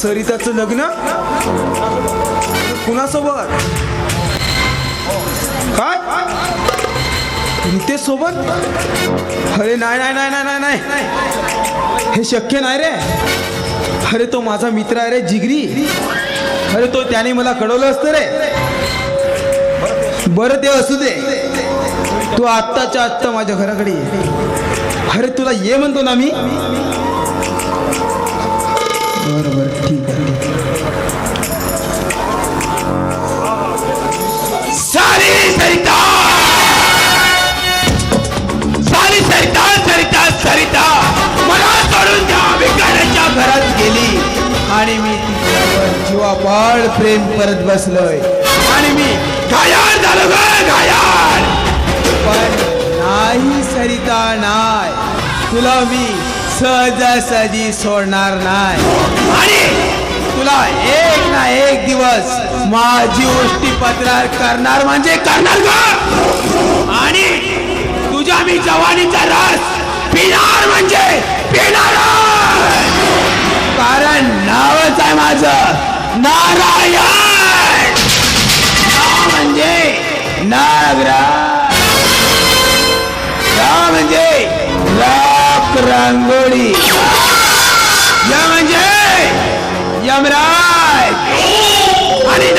सरिताचं लग्न? कुणासोबत? काय? नितेश सोबत अरे नाही नाही नाही नाही नाही. हे शक्य नाही रे. अरे तो माझा मित्र आहे रे जिगरी. अरे तो त्याने मला कळवलं असतं रे. बरं ते असू दे. तू आत्ताच्या आत्ता माझ्या घराकडे ये. अरे तुला ये म्हणतो ना मी. बर बर ठीक आहे. सारी सरिता जीवापाड प्रेम करत बसलोय. आणि मी घायाळ झालो घायाळ. पण नाही सरिता नाही तुला मी सहजासहजी सोडणार नाही आणि तुला एक ना एक दिवस माझी गोष्टी पत्रार करणार म्हणजे करणार ग. आणि तुझ्या मी जवानीचा रस पिणार म्हणजे पिणार कारण नावच आहे माझं. नारायण! नाव म्हणजे नागराज. नाव म्हणजे राख रांगोळी. या म्हणजे यमराज. आणि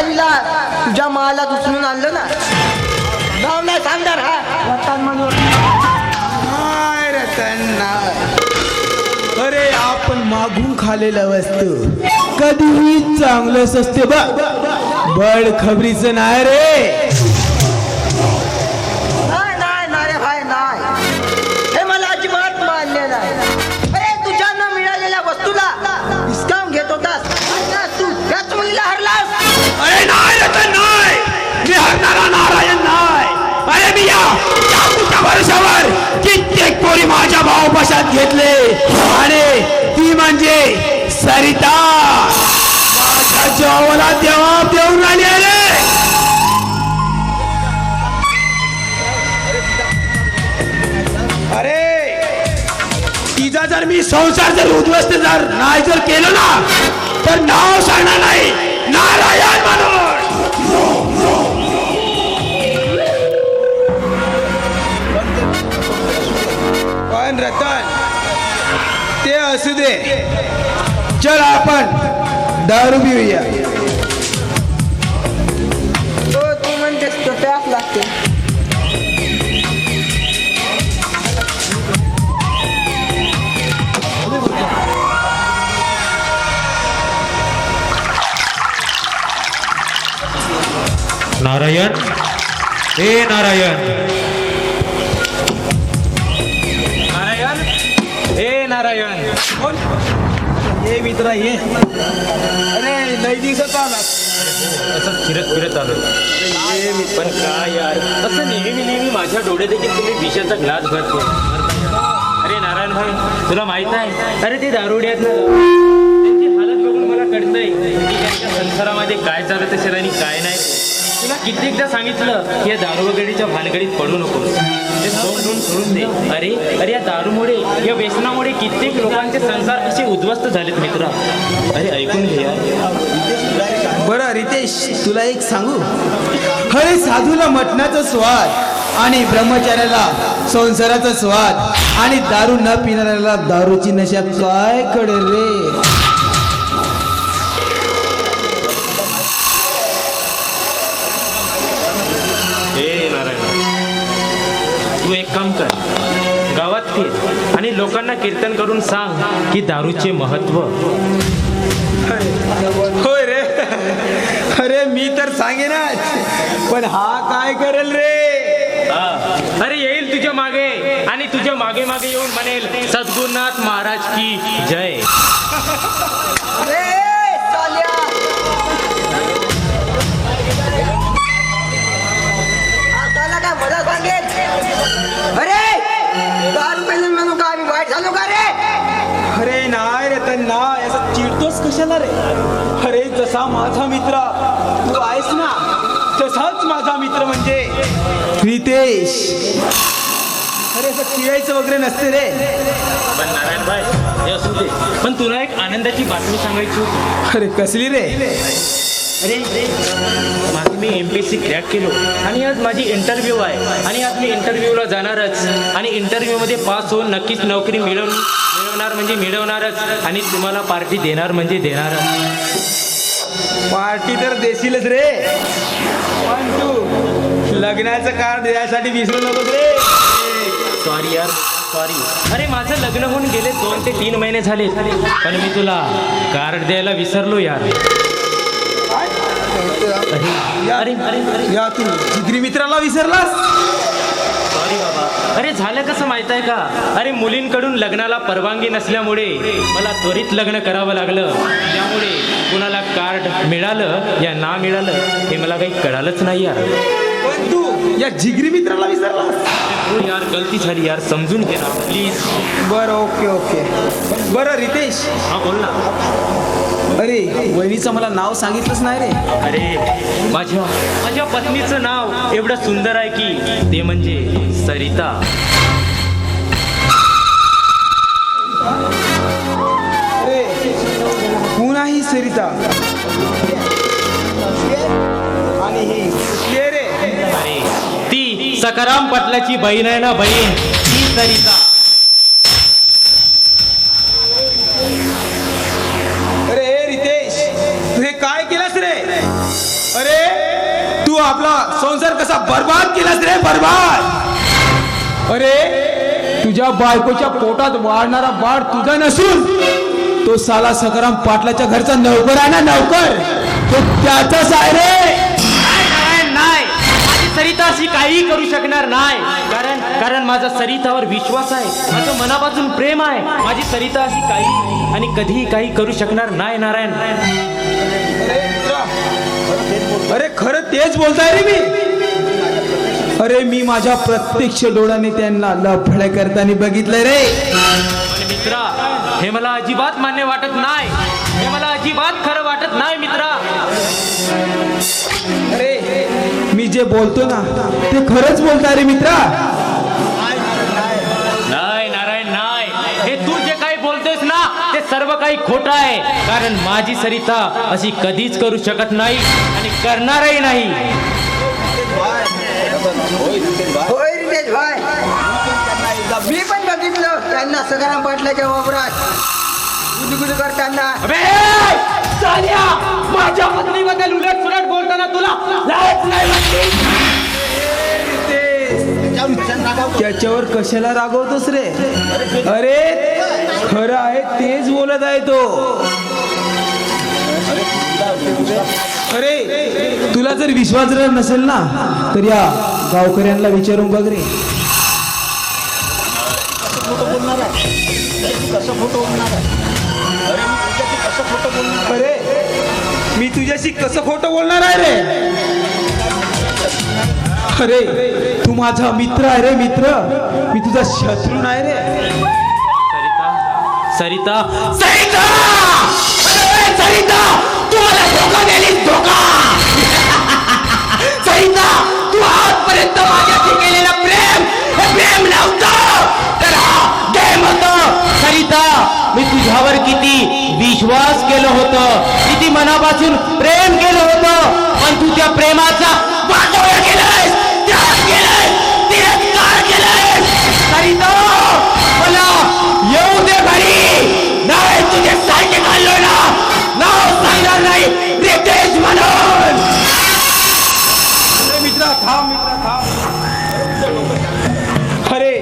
सालीला तुझ्या माला उचलून आणलं ना? नाव नाही सांगणार हा. रतन म्हणून. रतन. अरे आपण मागून खालेलं वस्तू. कधीही चांगलंच असते बा बड खबरीचं नाही रे. वर्षावर कित्येक पोरी माझ्या भावपाशात घेतले. आणि ती म्हणजे सरिता. माझ्या जीवाला देवा देऊन राहिली अरे अरे तिचा जर मी संसार जर उद्ध्वस्त जर नाही जर केलं ना तर नाव सांगणार नाही. नारायण म्हणून. असू दे चल आपण दारू पिऊया हो तू म्हणतेस तो लागते. नारायण. हे नारायण नारायण. ये मित्रा ये. अरे लय दिवसाचा आला. असं फिरत फिरत आलो. पण काय यार असं नेहमी नेहमी माझ्या डोळे देखील तुम्ही विषयाचा ग्लास भरतो. अरे नारायण भाई तुला माहीत आहे? अरे ते दारुड्यात ना. त्यांची हालत बघून मला कळतंय. की त्यांच्या संसारामध्ये काय चालत असेल आणि काय नाही. तुला कित्येकदा सांगितलं या दारू वगैरेच्या भानगडीत पडू नकोस. ते सोडून सोडून दे. अरे अरे या दारूमुळे या व्यसनामुळे कित्येक लोकांचे संसार असे उद्ध्वस्त झालेत मित्र. अरे ऐकून घे बरं रितेश तुला एक सांगू? खरे साधूला मटणाचा स्वाद आणि ब्रह्मचार्याला संसाराचा स्वाद आणि दारू न पिणाऱ्याला दारूची नशा काय कळेल रे? लोकांना कीर्तन करून सांग की दारूचे महत्त्व. होय रे. अरे मी तर सांगेनच. पण हा काय करेल रे? अरे येईल तुझ्या मागे आणि तुझ्या मागे मागे येऊन म्हणेल सद्गुरुनाथ महाराज की जय. अरे दारू पेलन म्हणून का? आम्ही वाईट झालो का रे? अरे नाही रे नाही असं चिडतोस कशाला रे? अरे जसा माझा मित्र तू आहेस ना तसाच माझा मित्र म्हणजे रितेश अरे असं चिडायचं वगैरे नसते रे. पण नारायण भाई असू दे. पण तुला एक आनंदाची बातमी सांगायची होती. अरे कसली रे? अरे मागे मी M P S C crack केलो. आणि आज माझी इंटरव्ह्यू आहे. आणि आज मी इंटरव्ह्यूला जाणारच. आणि इंटरव्ह्यूमध्ये पास होऊन नक्कीच नोकरी मिळवून मिळवणार म्हणजे मिळवणारच. आणि तुम्हाला पार्टी देणार म्हणजे देणारच. पार्टी तर देशीलच रे. पण तू लग्नाचं कार्ड द्यायसाठी विसरू नकोस रे. सॉरी यार सॉरी अरे माझं लग्न होऊन गेले दोन ते तीन महिने झाले. पण मी तुला कार्ड द्यायला विसरलो यार. अरे अरे अरे अरे. या तू जिगरी मित्राला विसरलास? अरे झालं कसं माहीत आहे का? अरे मुलींकडून लग्नाला परवानगी नसल्यामुळे मला त्वरित लग्न करावं लागलं. त्यामुळे कुणाला कार्ड मिळालं या ना मिळालं हे मला काही कळालंच नाही यार. पण तू या जिगरी मित्राला विसरलास? हो यार गलती झाली यार समजून घे ना प्लीज बरं ओके ओके. बरं रितेश. हा बोल ना. वहिनीचं मला नाव सांगितलंच नाही रे. अरे माझ्या माझ्या पत्नीचं नाव एवढं सुंदर आहे की ते म्हणजे सरिता. अरे पुन्हा ही सरिता? आणि ही कुठली आहे रे? अरे ती सकाराम पाटलाची बहीण आहे ना बहीण? ती सरिता. कसा बर्बाद केलास रे बर्बाद. अरे तुझ्या बायकोच्या पोटात वाढणारा बाळ तुझा नसून तो साला सकाराम पाटलाच्या घरचा नौकर आहे ना नौकर? तो त्याचाच आहे रे. नाही, नाही. माझी सरिता अशी काहीही करू शकणार नाही. कारण कारण माझा सरितावर विश्वास आहे. माझं मनापासून प्रेम आहे. माझी सरिता अशी काही आणि कधीही काही करू शकणार नाही नारायण. अरे खरं तेच बोलताय रे मी. अरे मी माझ्या प्रत्यक्ष डोळ्याने त्यांना लफड्या करताना बघितलंय रे. मित्रा हे मला अजिबात मान्य वाटत नाही. हे मला अजिबात खरं वाटत नाही मित्रा. अरे मी जे बोलतो ना ते खरंच बोलताय रे मित्रा. नाही नारायण नाही. हे तू जे काही बोलतोयस ना ते सर्व काही खोटं आहे. कारण माझी सरिता अशी कधीच करू शकत नाही आणि करणारही नाही. होय रितेश भाई. मी पण बघितलं त्यांना सगळ्या पाटलाच्या वापरात गुदगुद करताना. माझ्या पत्नीबद्दल उलट सुलट बोलताना तुला नाही त्याच्यावर कशाला रागवतोस रे? अरे खरं आहे तेच बोलत आहे तो. अरे तुला जर विश्वास जर नसेल ना तर या गावकऱ्यांना विचारून बघ रे. अरे मी तुझ्याशी कसं खोटं बोलणार आहे रे? अरे तू माझा मित्र आहे रे मित्र. मी तुझा शत्रू नाही रे. सरिता सरिता. अरे केलं होतं. किती मनापासून प्रेम केलं होतं. पण तू त्या प्रेमाचा वाटोळा त्याग तिरस्कार मला येऊ दे घरी. नाही तुझे साहित्य घाललो ना. नाव सांगणार नाही रितेश म्हणून. मित्रा थांब मित्रा थांब. अरे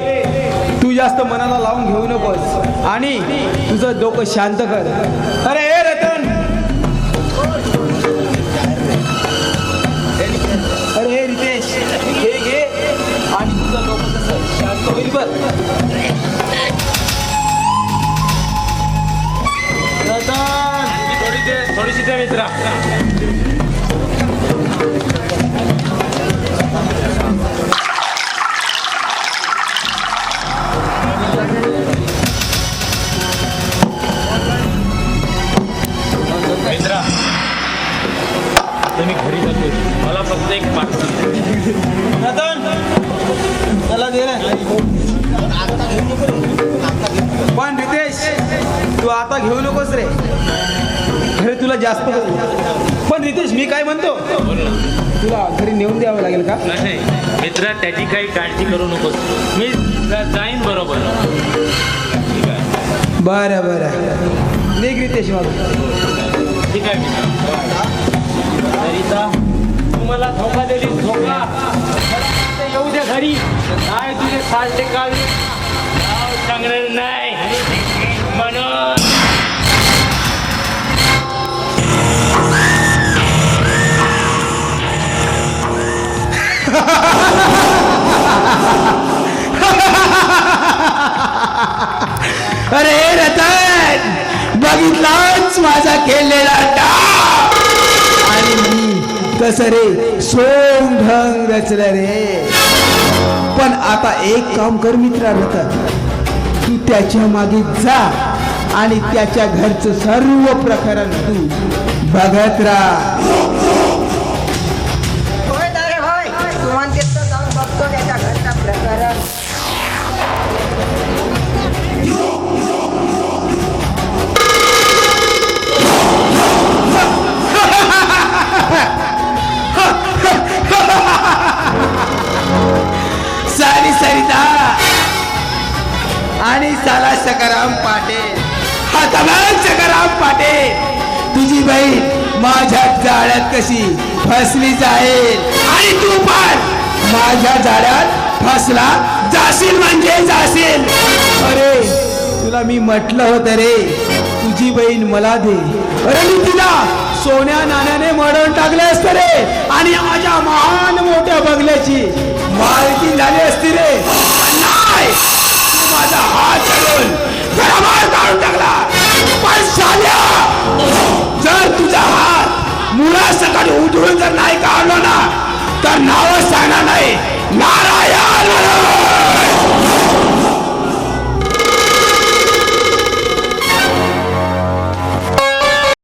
तू जास्त मनाला लावून घेऊ नकोस. आणि तुझं डोकं शांत कर. अरे बर थोडी दे थोडीशी दे मित्रा मित्रा तुम्ही घरी जातो मला फक्त एक पार्टी आता घेऊ नकोस रे. अरे तुला जास्त. पण रितेश मी काय म्हणतो? तुला घरी नेऊन द्यावं लागेल का? नाही मित्रा त्याची काही काळजी करू नकोस. मी जाईन बरोबर. ठीक आहे बरं बरं. निघ रितेश मग ठीक आहे मित्रा. सरिता तू मला धोका दिली धोका. येऊ दे घरी. काय तुझे काढले नाव सांगणार नाही. म्हणून अरे रतन बघितलाच माझा केलेला डाव? आणि मी कस रे सोम ढंग रचलं रे. पण आता एक काम कर मित्रा रतन तू त्याच्यामागे जा आणि त्याच्या घरचं सर्व प्रकरण तू बघत राहा. आणि साला सकाराम पाटील. हा तमाम सकाराम पाटील. तुझी बहीण माझ्या जाळ्यात कशी फसली जाईल? आणि तू पण माझ्या जाळ्यात फसला जाशील म्हणजे जाशील. अरे तुला मी म्हटलं होतं रे. तुझी बहीण मला दे. अरे मी तिला सोन्या नाण्याने मडवून टाकले असते रे. आणि माझ्या महान मोठ्या बंगल्याची मालकी झाली असती रे. माझा हात धरून त्याला मार काढून टाकला. पण साध्या जर तुझा हात मुळा सकाळी उधळून जर नाही काढलो ना तर नाव सांगणार नाही. नारायण!